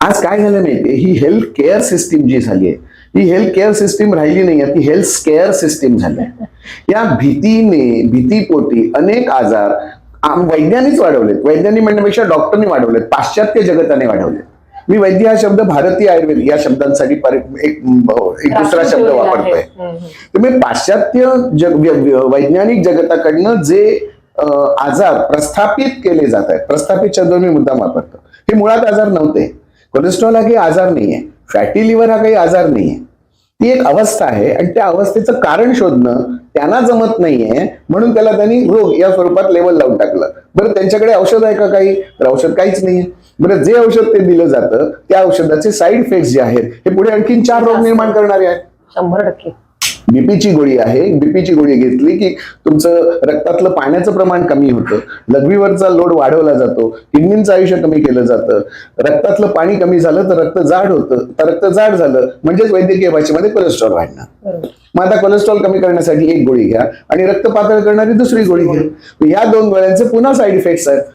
आज काय झालं माहितीये ही हेल्थ केअर सिस्टीम जी झाली आहे ही हेल्थ केअर सिस्टीम राहिली नाही ती हेल्थ स्केअर सिस्टीम झाली आहे. या भीतीने भीतीपोटी अनेक आजार वैज्ञानिक वाढवलेत वैज्ञानिक म्हणण्यापेक्षा डॉक्टरनी वाढवलेत पाश्चात्य जगताने वाढवलेत मी वैद्य हा शब्द भारतीय आयुर्वेद या शब्दांसाठी एक एक दुसरा शब्द. वापरतोय. तुम्ही पाश्चात्य जग वैज्ञानिक जगताकडनं जे आजार प्रस्थापित केले जात आहेत प्रस्थापित शब्द मी मुद्दाम वापरतो हे मुळात आजार नव्हते कोलेस्ट्रॉल हा काही आजार नाहीये. फॅटी लिव्हर हा काही आजार नाहीये. ती एक अवस्था आहे आणि त्या अवस्थेचं कारण शोधणं त्यांना जमत नाहीये म्हणून त्याला त्यांनी रोग या स्वरूपात लेवल लावून टाकलं. बरं त्यांच्याकडे औषध आहे का काही? तर औषध काहीच नाहीये. बरं जे औषध ते दिलं जातं त्या औषधाचे साईड इफेक्ट्स जे आहेत हे पुढे आणखीन चार रोग निर्माण करणारे आहेत. शंभर टक्के. बीपीची गोळी आहे. बीपीची गोळी घेतली की तुमचं रक्तातलं पाण्याचं प्रमाण कमी होतं. लघवीवरचा लोड वाढवला जातो. किडनीचं आयुष्य कमी केलं जातं. रक्तातलं पाणी कमी झालं तर रक्त जाड होतं. तर रक्त जाड झालं म्हणजेच वैद्यकीय भाषेमध्ये कोलेस्ट्रॉल वाढणार. मग आता कोलेस्ट्रॉल कमी करण्यासाठी एक गोळी घ्या आणि रक्त पातळ करणारी दुसरी गोळी घ्या. या दोन गोळ्यांचे पुन्हा साईड इफेक्ट्स आहेत.